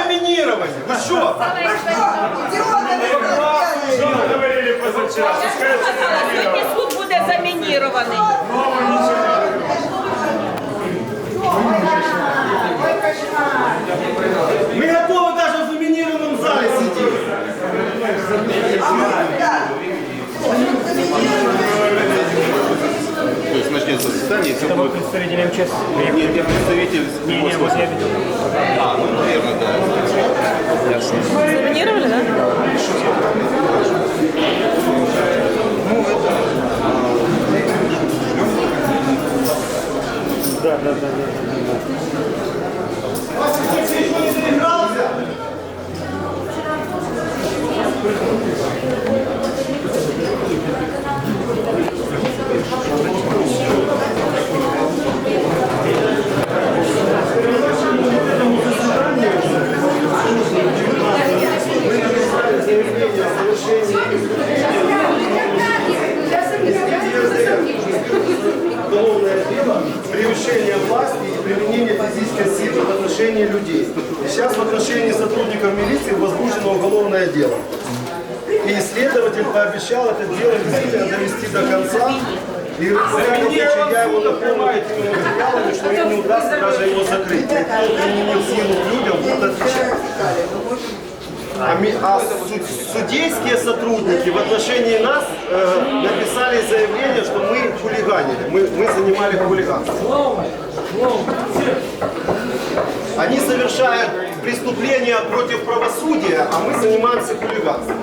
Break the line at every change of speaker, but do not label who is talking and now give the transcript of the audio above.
заминирование. Вы что?
Що ви говорили позавчора? Що скажете,
Сьогодні суд буде замінірований.
Заседание, все будет...
представителем МЧС.
Нет, я представитель...
Не, не, вот я видел.
А, ну, наверное, да.
Замінірували, так?
Да, да, да, да.
Превышение власти и применение физической силы в отношении людей. И сейчас в отношении сотрудников милиции возбуждено уголовное дело. И следователь пообещал это дело действительно довести до конца. И в всяком случае я его напомню этими материалами, что им не удастся даже его закрыть. Никто применил силу к людям, отвечать. А, а су- судейские сотрудники в отношении нас э, написали заявление, что мы хулиганили, мы, мы занимали хулиганство. Они совершают преступления против правосудия, а мы занимаемся хулиганством.